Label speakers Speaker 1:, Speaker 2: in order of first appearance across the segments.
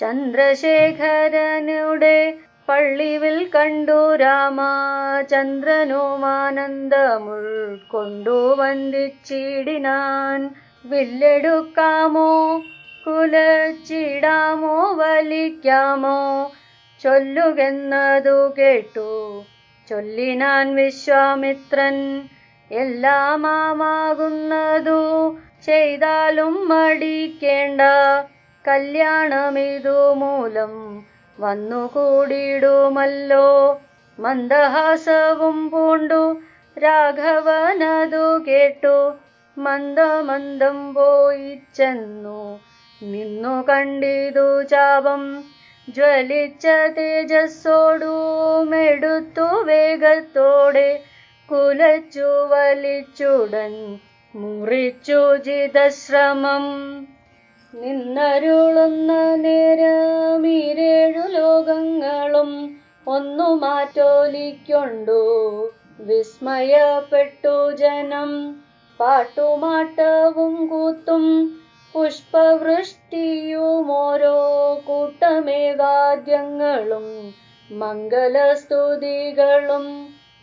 Speaker 1: ചന്ദ്രശേഖരനുടെ പള്ളിവിൽ കണ്ടു രാമചന്ദ്രനുമാനന്ദമുൾക്കൊണ്ടു വന്ദിച്ചിടിനാൻ. വില്ലെടുക്കാമോ? കുലച്ചിടാമോ? വലിക്കാമോ? ചൊല്ലുകെന്നതു കേട്ടു. ചൊല്ലിനാൻ വിശ്വാമിത്രൻ എല്ലാമാകുന്നതു ചെയ്താലും മടിക്കേണ്ട. കല്യാണമിതു മൂലം വന്നു കൂടിയിടുമല്ലോ മന്ദഹാസവും പൂണ്ടു രാഘവനതു കേട്ടു. മന്ദമന്ദം പോയി ചെന്നു നിന്നു കണ്ടിതു ചാപം. ജ്വലിച്ച തേജസ്സോടുമെടുത്തു വേഗത്തോടെ കുലച്ചു വലിച്ചുടൻ മുറിച്ചു ജിതശ്രമം. നിന്നരുളുന്ന നേരമീരേഴു ലോകങ്ങളും ഒന്നു മാറ്റോലിക്കൊണ്ടു. വിസ്മയപ്പെട്ടു ജനം പാട്ടുമാട്ടവും കൂത്തും പുഷ്പവൃഷ്ടിയും ഓരോ കൂട്ടമേവാദ്യങ്ങളും മംഗലസ്തുതികളും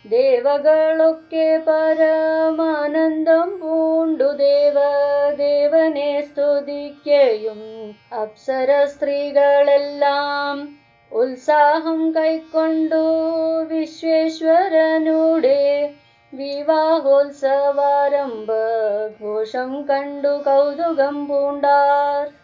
Speaker 1: ദേവകളൊക്കെ പരമാനന്ദം പൂണ്ടു ദേവദേവനെ സ്തുതിക്കയും അപ്സര സ്ത്രീകളെല്ലാം ഉത്സാഹം കൈക്കൊണ്ടു വിശ്വേശ്വരനുടെ വിവാഹോത്സവാരംഭ ഘോഷം കണ്ടു കൗതുകം പൂണ്ടാർ.